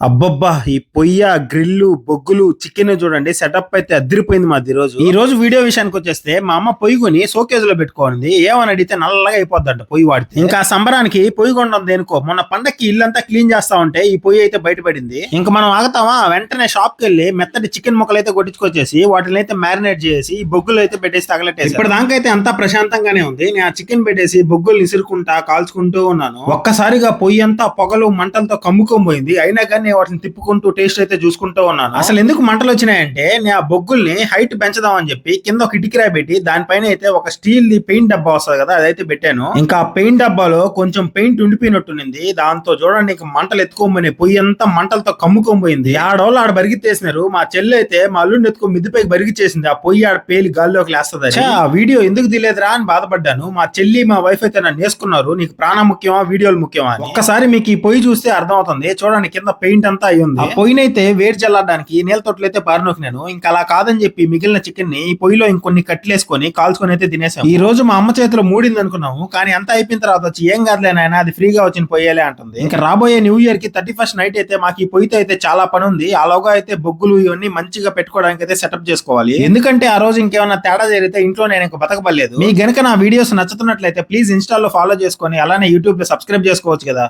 అబ్బబ్బా ఈ పొయ్య గ్రిల్లు బొగ్గులు చికెన్ చూడండి సెటప్ అయితే అదిరిపోయింది మాది రోజు ఈ రోజు వీడియో విషయానికి వచ్చేస్తే మా అమ్మ పొయ్యి కొని షోకేజ్లో పెట్టుకోండి ఏమని అడిగితే నల్లగా అయిపోద్దంట పొయ్యి వాడితే. ఇంకా సంబరానికి పొయ్యి కొండం దేనికో? మొన్న పండక్కి ఇల్లంతా క్లీన్ చేస్తా ఉంటే ఈ పొయ్యి అయితే బయటపడింది. ఇంకా మనం ఆగుతామా? వెంటనే షాప్కి వెళ్ళి మెత్తటి చికెన్ ముక్కలు అయితే కొట్టించుకొచ్చేసి వాటిని అయితే మ్యారినేట్ చేసి ఈ బొగ్గులు అయితే పెట్టేసి తగలట్టేసి ఇప్పుడు దానికైతే అంతా ప్రశాంతంగానే ఉంది. నేను ఆ చికెన్ పెట్టేసి బొగ్గులు ఇసురుకుంటా కాల్చుకుంటూ ఉన్నాను. ఒక్కసారిగా పొయ్యి అంతా పొగలు మంటలతో కమ్ముకోబోయింది అయినా కానీ నేను వాటిని తిప్పుకుంటూ టేస్ట్ అయితే చూసుకుంటూ ఉన్నాను. అసలు ఎందుకు మంటలు వచ్చినాయంటే నేను ఆ బొగ్గుల్ని హైట్ పెంచుదాం అని చెప్పి కింద ఒక ఇటుకిరాయి పెట్టి దానిపైన అయితే ఒక స్టీల్ ది పెయింట్ డబ్బా వస్తుంది కదా అదైతే పెట్టాను. ఇంకా ఆ పెయింట్ డబ్బాలో కొంచెం పెయింట్ ఉండిపోయినట్టునింది దాంతో చూడండి ఇంకా మంటలు ఎత్తుకోబోయినాయి. పొయ్యి అంతా మంటలతో కమ్ముకోబోయింది. ఆడవాళ్ళు ఆడ బరిగితేసినారు మా చెల్లి అయితే మా అల్లుడిని ఎత్తుకో మిద్దిపైకి బరిగిచ్చేసింది. ఆ పొయ్యి ఆడ పేలి గాల్లోకి లేస్తుంది ఆ వీడియో ఎందుకు తీలేదురా అని బాధపడ్డాను. మా చెల్లి మా వైఫ్ అయితే నన్ను వేసుకున్నారు. నీకు ప్రాణం ముఖ్యమా వీడియోలు ముఖ్యమా. ఒక్కసారి మీకు ఈ పొయ్యి చూస్తే అర్థం అవుతుంది చూడండి కింద పెయింట్ అంతా అయ్యింది. ఉంది అయితే పొయ్యినైతే వేడి చల్లడానికి నీళ్ళ తొట్లయితే పారినోకినాను ఇంకా అలా కాదని చెప్పి మిగిలిన చికెన్ని పొయ్యిలో ఇంకొన్ని కట్లేసుకొని కాల్చుకొని అయితే తినేసాం. ఈ రోజు మా అమ్మ చేతిలో మూడింది అనుకున్నాము. కానీ అంతా అయిపోయిన తర్వాత వచ్చి ఏం కాదులే నాయన అది ఫ్రీగా వచ్చిన పొయ్యేలే అంటుంది. ఇంకా రాబోయే న్యూ ఇయర్కి థర్టీ ఫస్ట్ నైట్ అయితే మాకు ఈ పొయ్యితో అయితే చాలా పని ఉంది అలాగా అయితే బొగ్గులు ఇవన్నీ మంచిగా పెట్టుకోవడానికి అయితే సెటప్ చేసుకోవాలి. ఎందుకంటే ఆ రోజు ఇంకేమైనా తేడా జరిగితే ఇంట్లో నేను ఇంకా బతకబలేదు మీ గనక నా వీడియోస్ నచ్చుతున్నట్లయితే ప్లీజ్ ఇన్స్టాలో ఫాలో చేసుకొని అలానే యూట్యూబ్లో సబ్స్క్రైబ్ చేసుకోవచ్చు కదా.